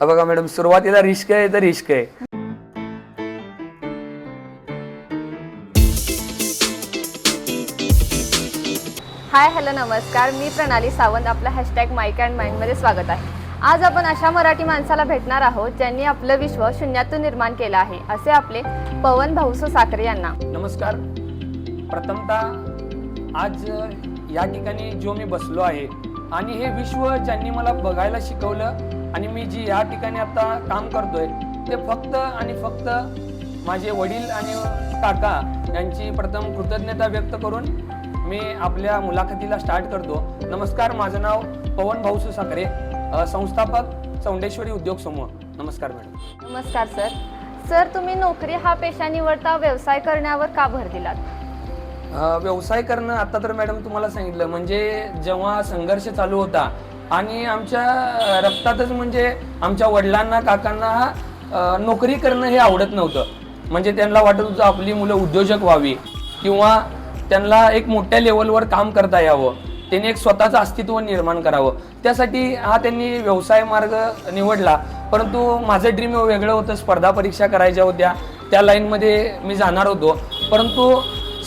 हा बघा मॅडम सुरुवातीला रिस्क आहे तर रिस्क आहे. हाय हॅलो नमस्कार. मी प्रणाली सावंत आपल्या हॅशटॅग माईक अँड माइंडमध्ये स्वागत आहे. आज आपण अशा मराठी माणसाला भेटणार आहोत ज्यांनी आपलं विश्व शून्यातून निर्माण केलं आहे असे आपले पवन भाऊसो साखरे यांना. नमस्कार. प्रथमतः आज या ठिकाणी जो मी बसलो आहे आणि हे विश्व ज्यांनी मला बघायला शिकवलं आणि मी जी या ठिकाणी आता काम करतोय ते फक्त आणि फक्त माझे वडील आणि काका यांची प्रथम कृतज्ञता व्यक्त करून मी आपल्या मुलाखतीला स्टार्ट करतो. नमस्कार माझं नाव पवन भाऊसू साखरे संस्थापक चौंडेश्वरी उद्योग समूह. नमस्कार मॅडम. नमस्कार सर. सर तुम्ही नोकरी हा पेशा निवडता व्यवसाय करण्यावर का भर दिलात? व्यवसाय करणं आता तर मॅडम तुम्हाला सांगितलं. म्हणजे जेव्हा संघर्ष चालू होता आणि आमच्या रक्तातच म्हणजे आमच्या वडिलांना काकांना नोकरी करणं हे आवडत नव्हतं. म्हणजे त्यांना वाटत होतं आपली मुलं उद्योजक व्हावी किंवा त्यांना एक मोठ्या लेवलवर काम करता यावं. त्यांनी एक स्वतःचं अस्तित्व निर्माण करावं. त्यासाठी हा त्यांनी व्यवसाय मार्ग निवडला. परंतु माझं ड्रीम वेगळं होतं. स्पर्धा परीक्षा करायच्या होत्या. त्या लाईनमध्ये मी जाणार होतो. परंतु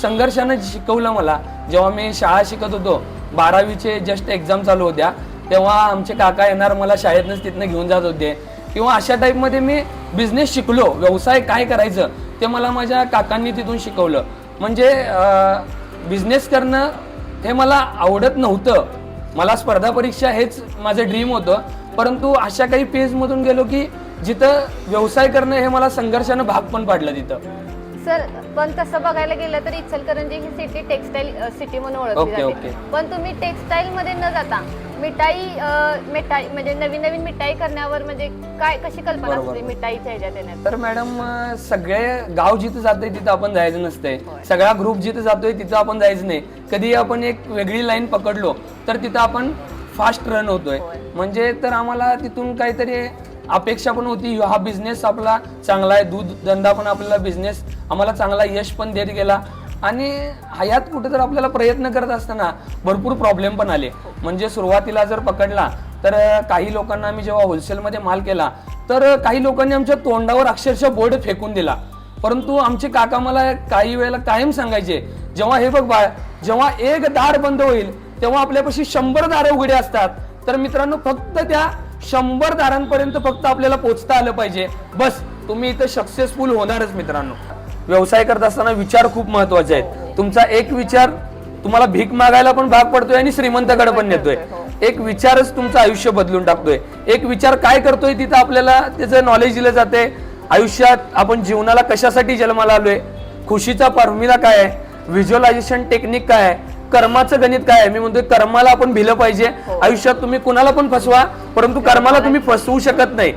संघर्षानं शिकवलं मला. जेव्हा मी शाळा शिकत होतो बारावीचे जस्ट एक्झाम चालू होत्या तेव्हा आमचे काका येणार मला शाळेतनंच तिथनं घेऊन जात होते. किंवा अशा टाईपमध्ये मी बिझनेस शिकलो व्यवसाय काय करायचं ते मला माझ्या काकांनी तिथून शिकवलं. म्हणजे बिझनेस करणं हे मला आवडत नव्हतं. मला स्पर्धा परीक्षा हेच माझं ड्रीम होतं. परंतु अशा काही फेजमधून गेलो की जिथं व्यवसाय करणं हे मला संघर्षानं भाग पण पाडलं तिथं. सर पण तसं बघायला गेलं तर इचलकरंजी ही सिटी टेक्सटाईल सिटी म्हणून ओळखली ओके, जाते ओके. पण तुम्ही टेक्सटाईल मध्ये न जाता मिठाई अं, मिठाई म्हणजे नवीन नवीन मिठाई करण्यावर म्हणजे काय कशी कल्पना बरोबर. असते मिठाईच्या ह्याच्यात येण्यात तर मॅडम अं, सगळे गाव जिथं जातोय तिथं आपण जायचं नसतंय सगळा ग्रुप जिथं जातोय तिथं आपण जायचं नाही कधी आपण एक वेगळी लाईन पकडलो तर तिथं आपण फास्ट रन होतोय होय. म्हणजे तर आम्हाला तिथून काहीतरी अपेक्षा पण होती हा बिझनेस आपला चांगला आहे दूध धंदा पण आपल्याला बिझनेस आम्हाला चांगला यश पण देत गेला. आणि हयात कुठे तर आपल्याला प्रयत्न करत असताना भरपूर प्रॉब्लेम पण आले. म्हणजे सुरुवातीला जर पकडला तर काही लोकांना आम्ही जेव्हा होलसेलमध्ये माल केला तर काही लोकांनी आमच्या तोंडावर अक्षरशः बोर्ड फेकून दिला. परंतु आमचे काका मला काही वेळेला कायम सांगायचे जेव्हा हे बघ बाळ जेव्हा एक दार बंद होईल तेव्हा आपल्यापाशी शंभर दारं उघडे असतात. तर मित्रांनो फक्त त्या शंभर दारांपर्यंत फक्त आपल्याला पोहोचता आलं पाहिजे. बस तुम्ही इथं सक्सेसफुल होणारच मित्रांनो. व्यवसाय करत असताना विचार खूप महत्त्वाचे आहेत. तुमचा एक विचार तुम्हाला भीक मागायला पण भाग पडतोय आणि श्रीमंताकडे पण नेतोय. एक विचारच तुमचं आयुष्य बदलून टाकतोय. एक विचार काय करतोय तिथं आपल्याला त्याचं नॉलेज दिलं जाते आयुष्यात आपण जीवनाला कशासाठी जन्माला आलोय? खुशीचा फॉर्म्युला काय आहे? व्हिज्युअलायझेशन टेक्निक काय आहे? कर्माचं गणित काय आहे? मी म्हणतोय कर्माला आपण भिलं पाहिजे. आयुष्यात तुम्ही कुणाला पण फसवा. परंतु कर्माला तुम्ही फसवू शकत नाही.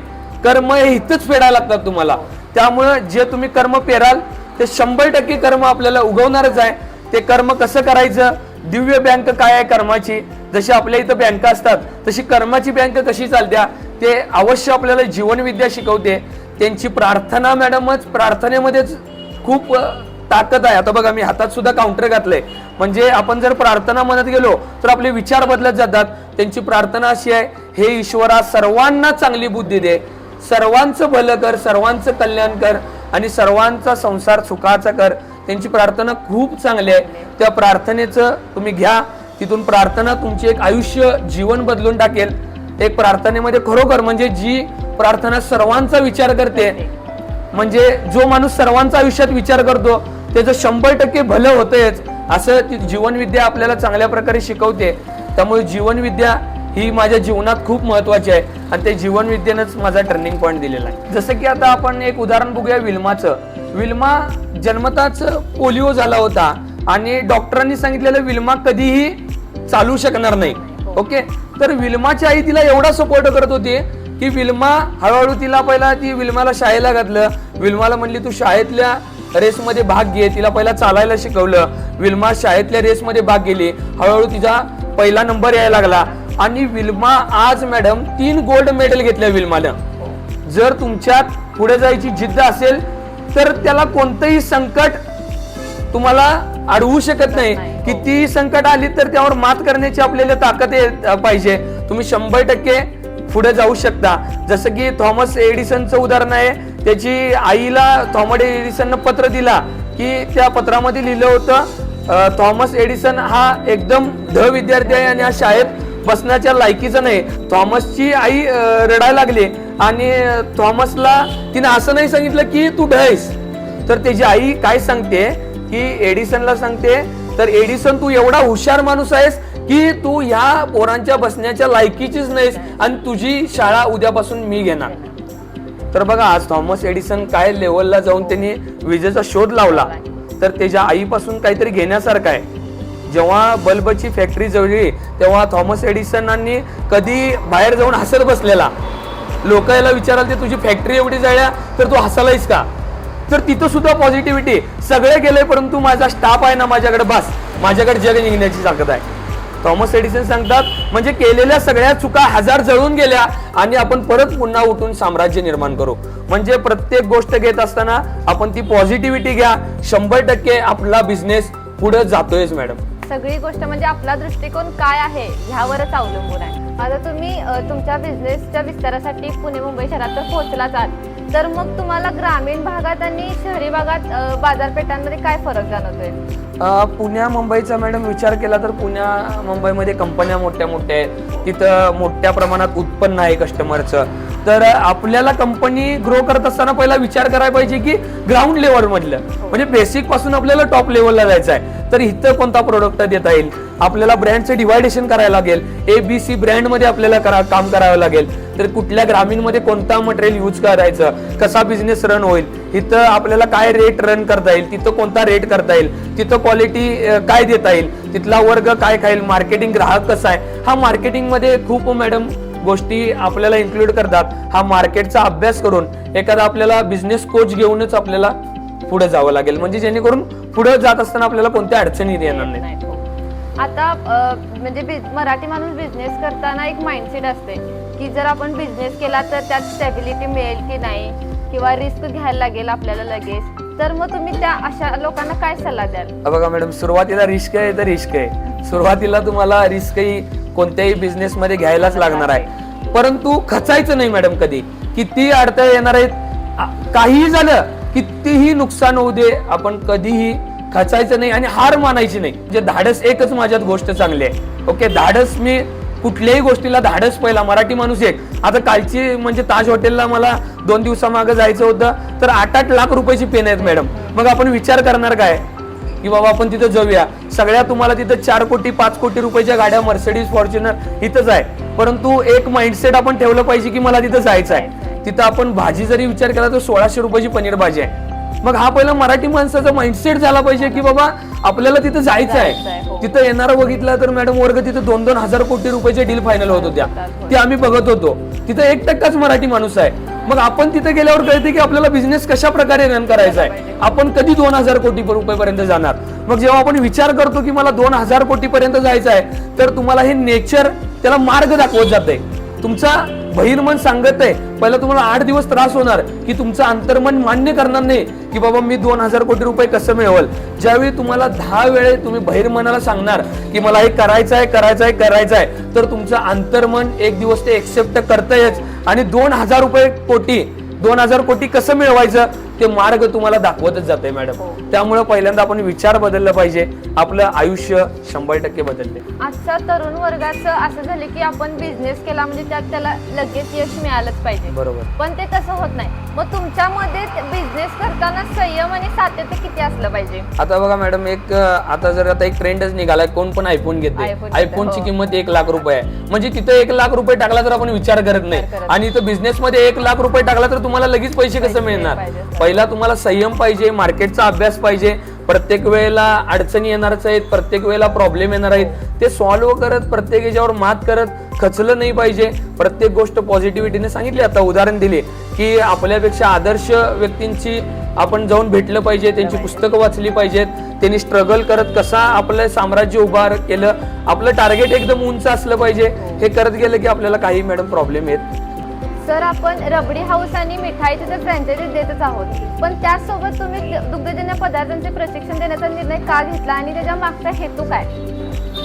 कर्म हे इथंच फेडायला लागतात तुम्हाला. त्यामुळं जे तुम्ही कर्म पेराल ते शंभर टक्के कर्म आपल्याला उगवणारच आहे. ते कर्म कसं करायचं? दिव्य बँक काय आहे कर्माची? जशी आपल्या इथं बँका असतात तशी कर्माची बँक कशी चालत्या? ते अवश्य आपल्याला जीवनविद्या शिकवते. त्यांची प्रार्थना मॅडमच प्रार्थनेमध्येच खूप ताकद आहे. आता बघा मी हातात सुद्धा काउंटर घातलंय. म्हणजे आपण जर प्रार्थना म्हणत गेलो तर आपले विचार बदलत जातात. त्यांची प्रार्थना अशी आहे हे ईश्वरा सर्वांना चांगली बुद्धी दे. सर्वांचं भलं कर सर्वांचं कल्याण कर आणि सर्वांचा संसार सुखाचा कर. त्यांची प्रार्थना खूप चांगली आहे. त्या प्रार्थनेचं तुम्ही घ्या. तिथून प्रार्थना तुमची एक आयुष्य जीवन बदलून टाकेल. एक प्रार्थनेमध्ये खरोखर म्हणजे जी प्रार्थना सर्वांचा विचार करते म्हणजे जो माणूस सर्वांचा आयुष्यात विचार करतो त्याचं शंभर टक्के भलं होतंयच असं ती जीवनविद्या आपल्याला चांगल्या प्रकारे शिकवते. त्यामुळे जीवनविद्या ही माझ्या जीवनात खूप महत्वाची आहे आणि त्या जीवनविद्येनंच माझा टर्निंग पॉईंट दिलेला आहे. जसं की आता आपण एक उदाहरण बघूया विल्माचं. विल्मा जन्मताच पोलिओ झाला होता आणि डॉक्टरांनी सांगितलेलं विल्मा कधीही चालू शकणार नाही. ओके? तर विल्माची आई तिला एवढा सपोर्ट करत होती की विल्मा हळूहळू तिला पहिला ती विल्माला शाळेला घातलं. विल्माला म्हणली तू शाळेतल्या रेसमध्ये भाग घे तिला पहिला चालायला शिकवलं. विल्मा शाळेतल्या रेसमध्ये भाग गेली. हळूहळू तिचा पहिला नंबर यायला लागला. आणि विल्मा आज मॅडम तीन गोल्ड मेडल घेतल्या विल्मानं. जर तुमच्यात पुढे जायची जिद्द असेल तर त्याला कोणतंही संकट तुम्हाला अडवू शकत नाही. कितीही संकट आली तर त्यावर मात करण्याची आपल्याला ताकद पाहिजे. तुम्ही शंभर टक्के पुढे जाऊ शकता. जसं की थॉमस एडिसनचं उदाहरण आहे. त्याची आईला थॉमस एडिसननं पत्र दिला की त्या पत्रामध्ये लिहिलं होतं थॉमस एडिसन हा एकदम ध विद्यार्थी आहे आणि हा शाळेत बसण्याच्या लायकीचा नाही. थॉमसची आई रडायला लागली आणि थॉमसला तिने असं नाही सांगितलं की तू ढळस तर त्याची आई काय सांगते? की एडिसनला सांगते तर एडिसन तू एवढा हुशार माणूस आहेस की तू ह्या पोरांच्या बसण्याच्या लायकीचीच नाहीस आणि तुझी शाळा उद्यापासून मी घेणार. तर बघा आज थॉमस एडिसन काय लेवलला जाऊन त्यांनी विजेचा शोध लावला. तर त्याच्या आईपासून काहीतरी घेण्यासारखं आहे. जेव्हा बल्बची फॅक्टरी जवळली तेव्हा थॉमस एडिसनांनी कधी बाहेर जाऊन हसत बसलेला. लोक याला विचाराल ते तुझी फॅक्टरी एवढी जळल्या तर तू हसालायस का? तर तिथं सुद्धा पॉझिटिव्हिटी सगळे गेले परंतु माझा स्टाफ आहे ना माझ्याकडे बस. माझ्याकडे जग निघण्याची ताकद आहे. थॉमस एडिसन सांगतात म्हणजे केलेल्या सगळ्या चुका हजार जळून गेल्या आणि आपण परत पुन्हा उठून साम्राज्य निर्माण करू. म्हणजे प्रत्येक गोष्ट घेत असताना आपण ती पॉझिटिव्हिटी घ्या. शंभर टक्के आपला बिझनेस पुढे जातोयच मॅडम सगळी गोष्ट म्हणजे आपला दृष्टिकोन काय आहे ह्यावरच अवलंबून आहे. आता तुम्ही तुमच्या बिझनेसच्या विस्तारासाठी पुणे मुंबई शहरात तर पोहोचलाच आहात. तर मग तुम्हाला ग्रामीण भागात आणि शहरी भागात बाजारपेठांमध्ये काय फरक जाणवतोय? पुण्या मुंबईचा मॅडम विचार केला तर पुण्या मुंबईमध्ये कंपन्या मोठ्या मोठ्या आहेत. तिथं मोठ्या प्रमाणात उत्पन्न आहे कस्टमरचं तर आपल्याला कंपनी ग्रो करत असताना पहिला विचार करायला पाहिजे की ग्राउंड लेवल मधलं. म्हणजे बेसिकपासून आपल्याला टॉप लेवलला जायचं आहे. तर इथं कोणता प्रोडक्ट देता येईल? आपल्याला ब्रँडचं डिवायडेशन करायला लागेल. ए बी सी ब्रँडमध्ये आपल्याला करा काम करावं लागेल. तर कुठल्या ग्रामीणमध्ये कोणता मटेरियल यूज करायचं? कसा बिझनेस रन होईल? इथं आपल्याला काय रेट रन करता येईल? तिथं कोणता रेट करता येईल? तिथं क्वालिटी काय देता येईल? तिथला वर्ग काय खाईल? मार्केटिंग ग्राहक कसा आहे? हा मार्केटिंगमध्ये खूप मॅडम गोष्टी आपल्याला इन्क्लूड करतात. हा मार्केटचा अभ्यास करून एखादा आपल्याला बिझनेस कोच घेऊनच आपल्याला पुढे जावं लागेल. म्हणजे जेणेकरून पुढे जात असताना आपल्याला कोणत्या अडचणी येणार नाही हो. आता म्हणजे मराठी माणूस बिझनेस करताना एक माइंडसेट असते. की जर आपण बिझनेस केला तर त्यात स्टेबिलिटी मिळेल की नाही? किंवा रिस्क घ्यायला लागेल आपल्याला लगेच. तर मग तुम्ही त्या अशा लोकांना काय सल्ला द्याल? बघा मॅडम सुरुवातीला रिस्क आहे तर रिस्क आहे. सुरुवातीला तुम्हाला रिस्क ही कोणत्याही बिझनेस मध्ये घ्यायलाच लागणार आहे. परंतु खचायचं नाही मॅडम कधी. किती अडथळे येणार आहेत काहीही झालं कितीही नुकसान होऊ दे आपण कधीही खचायचं नाही आणि हार मानायची नाही. म्हणजे धाडस एकच माझ्यात गोष्ट चांगली आहे. ओके धाडस मी कुठल्याही गोष्टीला धाडस पहिला. मराठी माणूस एक. आता कालची म्हणजे ताज हॉटेलला मला दोन दिवसामागं जायचं होतं तर आठ आठ लाख रुपयाची पेन आहेत मॅडम. मग आपण विचार करणार काय? की बाबा आपण तिथं जाऊया. सगळ्या तुम्हाला तिथं चार कोटी पाच कोटी रुपयाच्या गाड्या मर्सिडीज फॉर्च्युनर इथंच आहे. परंतु एक माइंडसेट आपण ठेवलं पाहिजे की मला तिथं जायचं आहे. तिथं आपण भाजी जरी विचार केला तर सोळाशे रुपयाची पनीर भाजी आहे. मग हा पहिला मराठी माणसाचा माइंडसेट झाला पाहिजे की बाबा आपल्याला तिथं जायचं आहे, हो. तिथं येणारा बघितला तर मॅडम वर्ग तिथं दोन दोन हजार कोटी रुपयाचे डील फायनल होत होत्या. ते आम्ही बघत होतो. तिथं एक टक्काच मराठी माणूस आहे. मग आपण तिथे गेल्यावर कळते की आपल्याला बिझनेस कशा प्रकारे रन करायचा आहे आपण कधी दोन हजार कोटी रुपयेपर्यंत जाणार? मग जेव्हा आपण विचार करतो की मला दोन हजार कोटी पर्यंत जायचं आहे तर तुम्हाला हे नेचर त्याला मार्ग दाखवत जाते तुमचा बहिर्मन सांगत आहे पहिला तुम्हाला आठ दिवस त्रास होणार की तुमचं अंतर्मन मान्य करणार नाही की बाबा मी दोन हजार कोटी रुपये कसं मिळवल. ज्यावेळी तुम्हाला दहा वेळे तुम्ही बहिर्मनाला सांगणार की मला हे करायचं आहे करायचं आहे करायचं आहे तर तुमचं अंतर्मन एक दिवस ते एक्सेप्ट करतायच. आणि दोन हजार रुपये कोटी दोन हजार कोटी कसं मिळवायचं? ते मार्ग तुम्हाला दाखवतच जाते मॅडम. त्यामुळे पहिल्यांदा आपण विचार बदलला पाहिजे. आपलं आयुष्य शंभर टक्के बदलते आजच्या तरुण वर्गाचं असं झालं की आपण बिझनेस केला म्हणजे त्यात त्याला लगेच यश मिळालंच पाहिजे. बरोबर. पण ते तसं होत नाही. मग तुमच्यामध्ये बिझनेस करताना संयम आणि सातत्य किती असलं पाहिजे? आता बघा मॅडम एक आता जर आता एक ट्रेंडच निघालाय कोण पण आयफोन घेते आयफोनची हो. किंमत एक लाख रुपये आहे. म्हणजे तिथे एक लाख रुपये टाकला तर आपण विचार करत नाही. आणि इथं बिझनेस मध्ये एक लाख रुपये टाकला तर तुम्हाला लगेच पैसे कसं मिळणार. पहिला तुम्हाला संयम पाहिजे मार्केटचा अभ्यास पाहिजे प्रत्येक वेळेला अडचणी येणारच आहेत प्रत्येक वेळेला प्रॉब्लेम येणार आहेत. ते सॉल्व्ह करत प्रत्येक याच्यावर मात करत खचलं नाही पाहिजे. प्रत्येक गोष्ट पॉझिटिव्हिटीने सांगितली. आता उदाहरण दिले की आपल्यापेक्षा आदर्श व्यक्तींची आपण जाऊन भेटलं पाहिजे त्यांची पुस्तकं वाचली पाहिजेत. त्यांनी स्ट्रगल करत कसा आपलं साम्राज्य उभार केलं आपलं टार्गेट एकदम उंच असलं पाहिजे. हे करत गेलं की आपल्याला काही मॅडम प्रॉब्लेम येत सर आपण रबडी हाऊस आणि मिठाईचे तर फ्रँचायझी देतच आहोत पण त्याचसोबत तुम्ही दुग्धजन्य पदार्थांचे प्रशिक्षण देण्याचा निर्णय का घेतला आणि त्याच्या मागचा हेतू काय?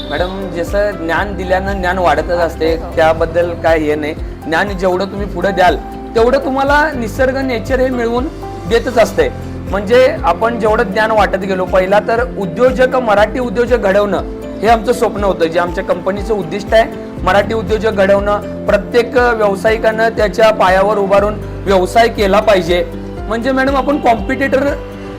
मॅडम जसं ज्ञान दिल्यानं ज्ञान वाढतच असते त्याबद्दल काय हे नाही. ज्ञान जेवढं तुम्ही पुढे द्याल तेवढं तुम्हाला निसर्ग नेचर हे मिळवून देतच असते. म्हणजे आपण जेवढं ज्ञान वाटत गेलो पहिला तर उद्योजक मराठी उद्योजक घडवणं हे आमचं स्वप्न होतं जे आमच्या कंपनीचं उद्दिष्ट आहे. मराठी उद्योजक घडवणं प्रत्येक व्यावसायिकानं त्याच्या पायावर उभारून व्यवसाय केला पाहिजे. म्हणजे मॅडम आपण कॉम्पिटिटर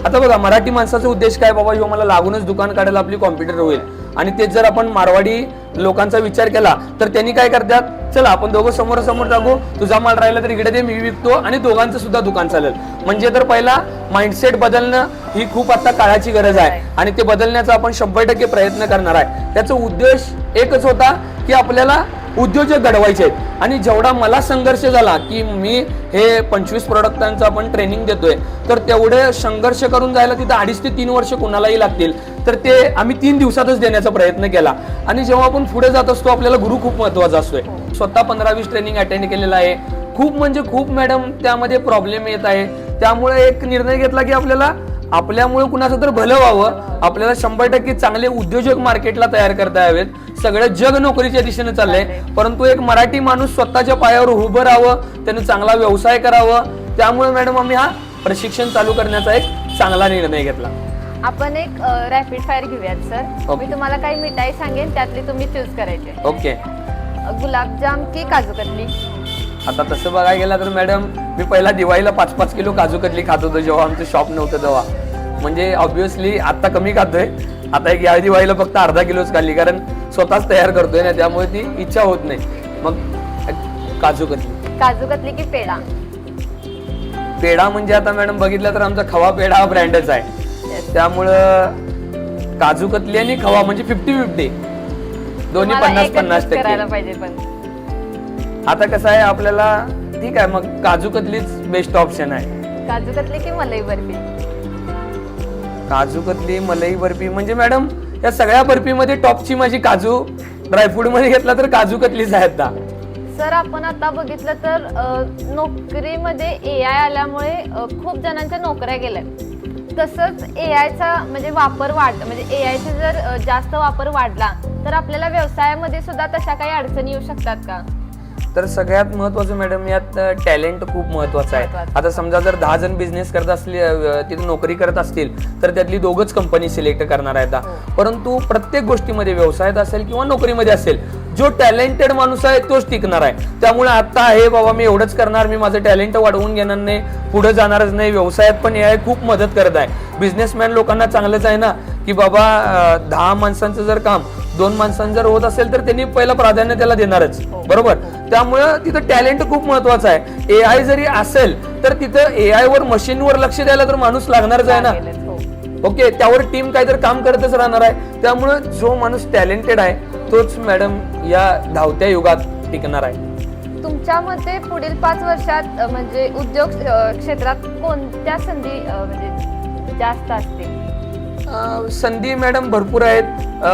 आता बघा मराठी माणसाचा उद्देश काय? बाबा ह्यो मला लागूनच दुकान काढायला आपली कॉम्प्युटर होईल. आणि तेच जर आपण मारवाडी लोकांचा विचार केला तर त्यांनी काय करतात? चला आपण दोघं समोर समोर तुझा माल राहिला तर इकडे दे मी विकतो आणि दोघांचं सुद्धा दुकान चालेल. म्हणजे तर पहिला माइंडसेट बदलणं ही खूप आता काळाची गरज आहे. आणि ते बदलण्याचा आपण शंभर टक्के प्रयत्न करणार आहे. त्याचा उद्देश एकच होता की आपल्याला उद्योजक घडवायचे आहेत. आणि जेवढा मला संघर्ष झाला की मी हे पंचवीस प्रोडक्टांचं आपण ट्रेनिंग देतोय तर तेवढे संघर्ष करून जायला तिथं अडीच ते तीन वर्ष कुणालाही लागतील. तर ते आम्ही तीन दिवसातच देण्याचा प्रयत्न केला. आणि जेव्हा आपण पुढे जात असतो आपल्याला गुरु खूप महत्त्वाचा असतोय. स्वतः पंधरा वीस ट्रेनिंग अटेंड केलेलं आहे. खूप म्हणजे खूप मॅडम त्यामध्ये प्रॉब्लेम येत आहे. त्यामुळे एक निर्णय घेतला की आपल्याला आपल्यामुळे कुणाचं तर भलं व्हावं. आपल्याला शंभर टक्के चांगले उद्योजक मार्केटला तयार करता यावेत. सगळं जग नोकरीच्या दिशेने चाललंय. परंतु एक मराठी माणूस स्वतःच्या पायावर उभं राहावं त्याने चांगला व्यवसाय करावं. त्यामुळे मॅडम आम्ही हा प्रशिक्षण चालू करण्याचा एक चांगला निर्णय घेतला. आपण एक रॅपिड फायर घेऊयात सर. मी तुम्हाला काही मिठाई सांगेन त्यातली तुम्ही चूज करायचे. ओके अ, गुलाबजाम की काजू कतली? आता तसं बघायला गेला तर मॅडम मी पहिला दिवाळीला पाच पाच किलो काजू कतली खात होतो जेव्हा आमचं शॉप नव्हतं तेव्हा. म्हणजे ऑब्विसली आता कमी खातोय. आता एक या दिवाळीला फक्त अर्धा किलोच खाल्ली कारण स्वतःच तयार करतोय ना त्यामुळे ती इच्छा होत नाही. मग काजू कतली. काजू कतली की पेढा? पेढा म्हणजे आता मॅडम बघितलं तर आमचा खवा पेढा हा ब्रँडच आहे. त्यामुळं काजू कतली आणि खवा म्हणजे फिफ्टी फिफ्टी दोन्ही पन्नास पन्नास करायला टक्के. पाहिजे पण. आता कसं आहे आपल्याला ठीक आहे मग काजू कतलीच बेस्ट ऑप्शन आहे. काजू कतली की मलाई बर्फी? काजू कतली मलाई बर्फी म्हणजे मॅडम या सगळ्या बर्फीमध्ये टॉपची माझी काजू ड्रायफ्रूटमध्ये घेतला तर काजू कतलीच आहेत ना सर आपण आता बघितलं तर अ, नोकरीमध्ये ए आय आल्यामुळे अ, खूप जणांच्या नोकऱ्या गेल्या तसंच ए आयचा म्हणजे वापर वाढ म्हणजे ए आयचा जर जास्त वापर वाढला तर आपल्याला व्यवसायामध्ये सुद्धा तशा काही अडचणी येऊ शकतात का? तर सगळ्यात महत्वाचं मॅडम यात टॅलेंट खूप महत्वाचं आहे. आता समजा जर दहा जण बिझनेस करत असले तिथे नोकरी करत असतील तर त्यातली दोघच कंपनी सिलेक्ट करणार आहेत. परंतु प्रत्येक गोष्टीमध्ये व्यवसायात असेल किंवा नोकरीमध्ये असेल जो टॅलेंटेड माणूस आहे तोच टिकणार आहे. त्यामुळे आता हे बाबा मी एवढंच करणार मी माझं टॅलेंट वाढवून घेणार नाही पुढे जाणारच नाही. व्यवसायात पण हे खूप मदत करत आहे. बिझनेसमॅन लोकांना चांगलंच आहे ना की बाबा दहा माणसांचं जर काम दोन माणसांचं जर होत असेल तर त्यांनी पहिलं प्राधान्य त्याला देणारच. बरोबर? त्यामुळं तिथं टॅलेंट खूप महत्वाचं आहे. ए आय जरी असेल तर तिथं ए आय वर मशीनवर लक्ष द्यायला तर माणूस लागणारच आहे ना. हो. ओके? त्यावर टीम काहीतरी काम करतच राहणार आहे. त्यामुळं जो माणूस टॅलेंटेड आहे तोच मॅडम या धावत्या युगात टिकणार आहे. तुमच्या मते पुढील पाच वर्षात अ, म्हणजे उद्योग अ, क्षेत्रात कोणत्या संधी अ, म्हणजे जास्त असतील? अं, संधी मॅडम भरपूर आहेत.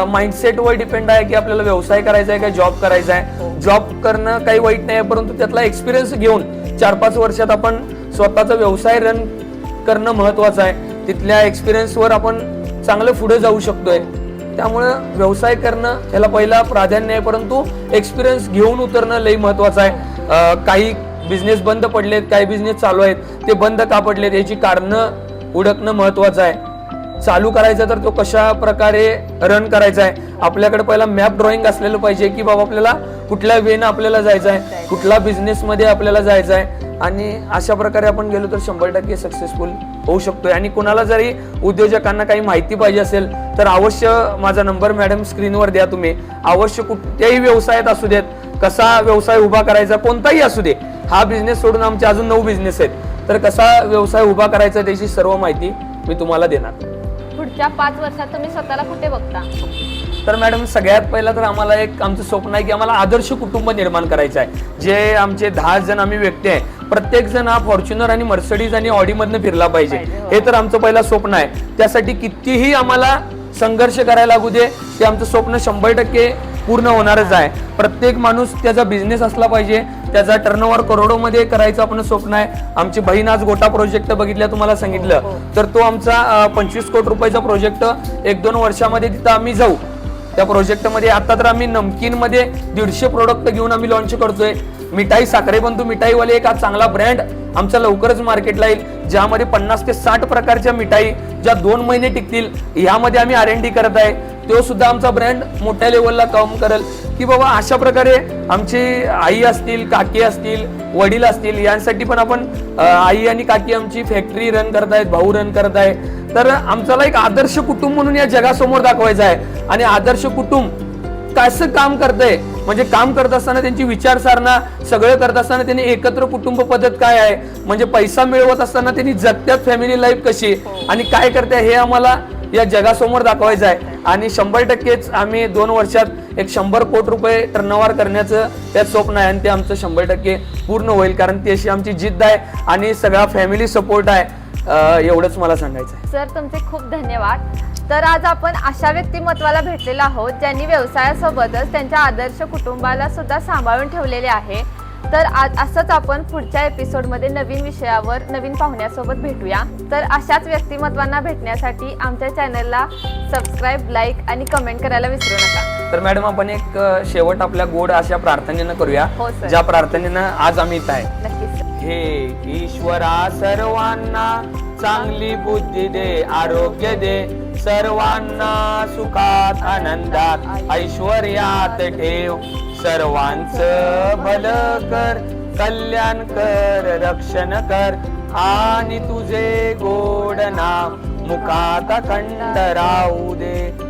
माइंडसेटवर डिपेंड आहे की आपल्याला व्यवसाय करायचा आहे का जॉब करायचा आहे. जॉब करणं काही वाईट नाही परंतु त्यातला एक्सपिरियन्स घेऊन चार पाच वर्षात आपण स्वतःचा व्यवसाय रन करणं महत्वाचं आहे. तिथल्या एक्सपिरियन्सवर आपण चांगलं पुढे जाऊ शकतोय. त्यामुळं व्यवसाय करणं याला पहिला प्राधान्य आहे परंतु एक्सपिरियन्स घेऊन उतरणं लई महत्वाचं आहे. काही बिझनेस बंद पडलेत काही बिझनेस चालू आहेत ते बंद का पडलेत याची कारणं उडकणं महत्वाचं आहे. चालू करायचा तर तो कशा प्रकारे रन करायचा आहे? आपल्याकडे पहिला मॅप ड्रॉइंग असलेलं पाहिजे की बाबा आपल्याला कुठल्या वेनं आपल्याला जायचं आहे कुठला बिझनेसमध्ये आपल्याला जायचं आहे. आणि अशा प्रकारे आपण गेलो तर शंभर टक्के सक्सेसफुल होऊ शकतोय. आणि कोणाला जरी उद्योजकांना काही माहिती पाहिजे असेल तर अवश्य माझा नंबर मॅडम स्क्रीनवर द्या तुम्ही. अवश्य कुठल्याही व्यवसायात असू देत कसा व्यवसाय उभा करायचा कोणताही असू दे हा बिझनेस सोडून आमचे अजून नऊ बिझनेस आहेत. तर कसा व्यवसाय उभा करायचा त्याची सर्व माहिती मी तुम्हाला देणार. पुढच्या पाच वर्षात तुम्ही स्वतःला कुठे बघता? तर मॅडम सगळ्यात पहिला तर आम्हाला एक आमचं स्वप्न आहे की आम्हाला आदर्श कुटुंब निर्माण करायचं आहे. जे आमचे दहा जण आम्ही व्यक्ती आहे. प्रत्येक जण हा फॉर्च्युनर आणि मर्सडीज आणि ऑडी मधनं फिरला पाहिजे. पाहिजे, हो. हे तर आमचं पहिला स्वप्न आहे. त्यासाठी कितीही आम्हाला संघर्ष करायला लागू दे ते आमचं स्वप्न शंभर टक्के पूर्ण होणारच आहे. प्रत्येक माणूस त्याचा बिझनेस असला पाहिजे. त्याचा टर्नओव्हर करोडोमध्ये करायचं आपण स्वप्न आहे. आमची बहीण आज गोटा प्रोजेक्ट बघितल्या तुम्हाला सांगितलं. तर तो आमचा पंचवीस कोटी रुपयाचा प्रोजेक्ट एक दोन वर्षामध्ये तिथं आम्ही जाऊ. त्या प्रोजेक्टमध्ये आता तर आम्ही नमकीन मध्ये दीडशे प्रोडक्ट घेऊन आम्ही लॉन्च करतोय. मिठाई साखरे बंधू मिठाईवाले एक हा चांगला ब्रँड आमचा लवकरच मार्केटला येईल. ज्यामध्ये पन्नास ते साठ प्रकारच्या मिठाई ज्या दोन महिने टिकतील यामध्ये आम्ही आर एन डी करत आहे. तो सुद्धा आमचा ब्रँड मोठ्या लेवलला काम करेल. की बाबा अशा प्रकारे आमची आई असतील काकी असतील वडील असतील यांसाठी पण आपण आई आणि काकी आमची फॅक्टरी रन करत आहेत भाऊ रन करत आहे. तर आमच्याला एक आदर्श कुटुंब म्हणून या जगासमोर दाखवायचं आहे. आणि आदर्श कुटुंब कसं काम करतंय? म्हणजे काम करत असताना त्यांची विचारसारणा सगळं करत असताना त्यांनी एकत्र कुटुंब पद्धत काय आहे? म्हणजे पैसा मिळवत असताना त्यांनी जगत्यात फॅमिली लाईफ कशी? आणि काय करते हे आम्हाला या जगासमोर दाखवायचं आहे. आणि शंभर टक्केच आम्ही दोन वर्षात एक शंभर कोटी रुपये टर्नओव्हर करण्याचं त्यात स्वप्न आहे. आणि ते आमचं शंभर टक्के पूर्ण होईल. कारण ती अशी आमची जिद्द आहे. आणि सगळा फॅमिली सपोर्ट आहे. एवढंच मला सांगायचं आहे. सर तुमचे खूप धन्यवाद. तर आज आपण अशा व्यक्तिमत्वाला भेटलेलो आहोत ज्यांनी व्यवसायासोबतच त्यांच्या आदर्श कुटुंबाला सुद्धा सांभाळून ठेवलेले आहे. तर आज असंच आपण पुढच्या एपिसोडमध्ये नवीन विषयावर नवीन पाहुण्यासोबत भेटूया. तर अशाच व्यक्तिमत्वांना भेटण्यासाठी आमच्या चॅनलला सबस्क्राईब लाईक आणि कमेंट करायला विसरू नका. तर मॅडम आपण एक शेवट आपल्या गोड अशा प्रार्थनेनं करूया. हो. ज्या प्रार्थनेनं आज आम्ही इथं आहे. घे. हे ईश्वरा सर्वांना चांगली बुद्धी दे आरोग्य दे. सर्वांना सुखात आनंदात ऐश्वर्यात ठेव. सर्वांचं भलं कर कल्याण कर रक्षण कर. आणि तुझे गोड नाम मुखात खंड राहू दे.